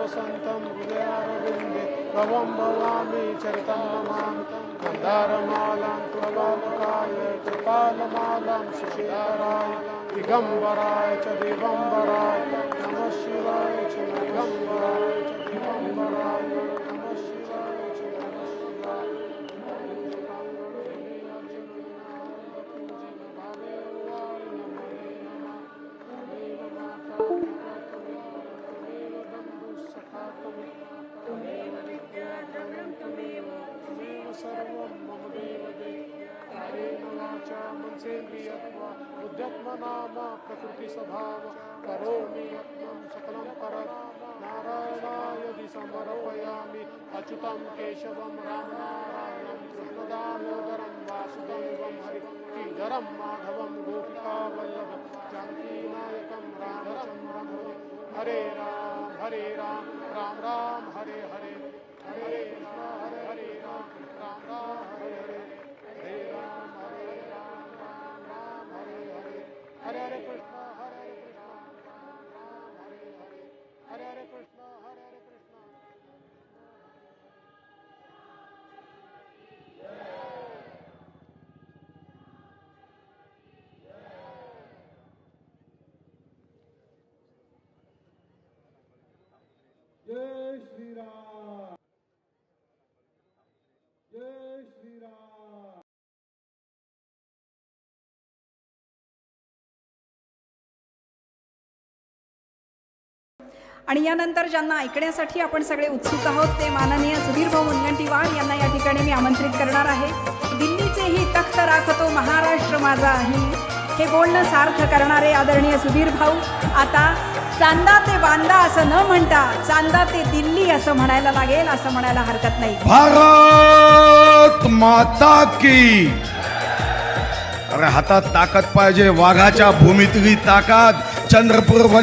वसन्तं हृदयारविन्दे भवं भवामि चरितं नमामि मन्दारमालां कृपालकाय कृपालमालां शिशिराय दिगम्बराय च दिगम्बराय नमः शिवाय च दिगम्बराय च दिगम्बराय वाचा मनसेन्द्रियत्वा बुद्ध्यत्मनाम प्रकृतिस्वभाव करोमि यत्नं सकलं परं नारायणायदि समर्पयामि अच्युतं केशवं रामनारायणं कृष्णदामोदरं वासुदेवं हरि श्रीधरं माधवं गोपिकावल्लभं जानकीनायकं रामचन्द्रं हरे राम हरे राम राम राम हरे हरे। आणि यानंतर ज्यांना ऐकण्यासाठी आपण सगळे उत्सुक आहोत ते माननीय सुधीर भाऊ मुनगंटीवार यांना या ठिकाणी मी आमंत्रित करणार आहे. दिल्लीचेही तख्त राखतो महाराष्ट्र माझा आहे. हे बोलणं सार्थ करणारे आदरणीय सुधीर भाऊ. आता चांदा ते बांदा असं न म्हणता चांदा ते दिल्ली असं म्हणायला लागेल असं म्हणायला हरकत नाही. भारत माता की! अरे हातात ताकद पाहिजे वाघाच्या भूमीतली ताकद चंद्रपूर